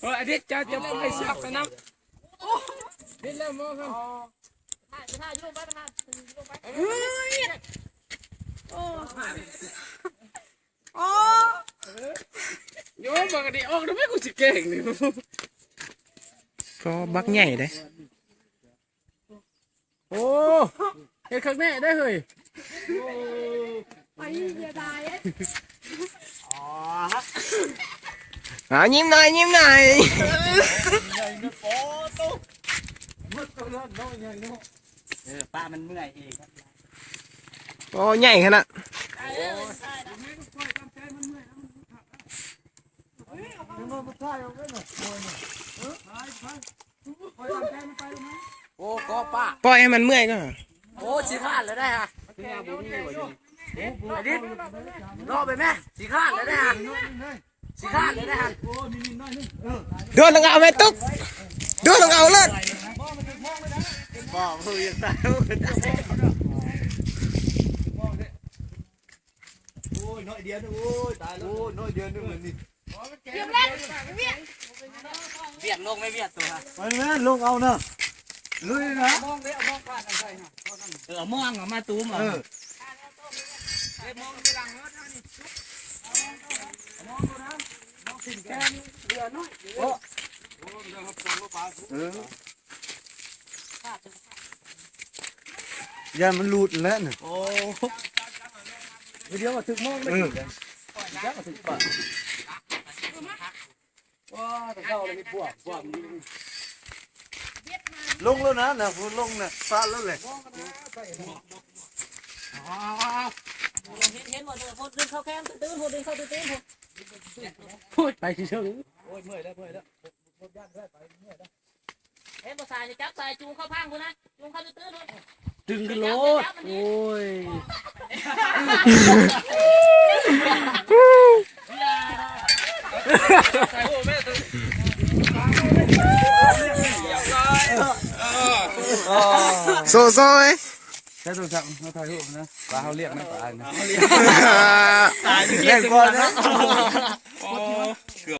เอออันนี้จะจะไปสักไปน้ำนี่แล้วมองครับถ่ายถ่ายรูปไปถ่ายรูปไป โยมบ อกกันดิออกได้ไหมกูสิเก่งนี่ก็บักใหญ่เด้โอ้เฮ็ดข้างแน่ได้เฮ้ยเอายิ้มหน่อยยิ้มหน่อยเออป้ามันเมื่อยเองโอ้ใหญ่ขนาดโอ้ก็ป้าปล่อยให้มันเมื่อยก็โอ้สีขาดแล้วได้ฮะอันนี้รอไปแม่สีขาดแล้วได้ฮะสีขาดแล้วได้ฮะ โดนต้องเอาไหมตุ๊กโดนต้องเอาเลยบอกมือยังตายโอ้ยน้อยเดียวนึงโอ้ยตา ยแล้วโอ้ยยานมันหลุดแล้วน่ะโอ้เดี๋ยวมาถึงมองไม่ถึงยักมาถึงปาว้าแต่เข้าเลยพวกพวกลงแล้วนะนะพูลงนะฟาแล้วเลยเห็นเห็นหมดเลยคนดึงเข้าแคมตื้นคนดึงเข้าตื้นคน พูดไปเฉยโอ้ยเมื่อยแล้วเมื่อยแล้วเห็นภาษาจะจับใส่จูงเข้าพังคนนะจูงเข้าตื้นคนดึงกันโลดโอ้ยโซโซเอ้ย ใช้โทรศัพท์มาถ่ายรูปนะปลาเขาเรียกนะปลาเนี่ย ตายเล่นก่อนนะ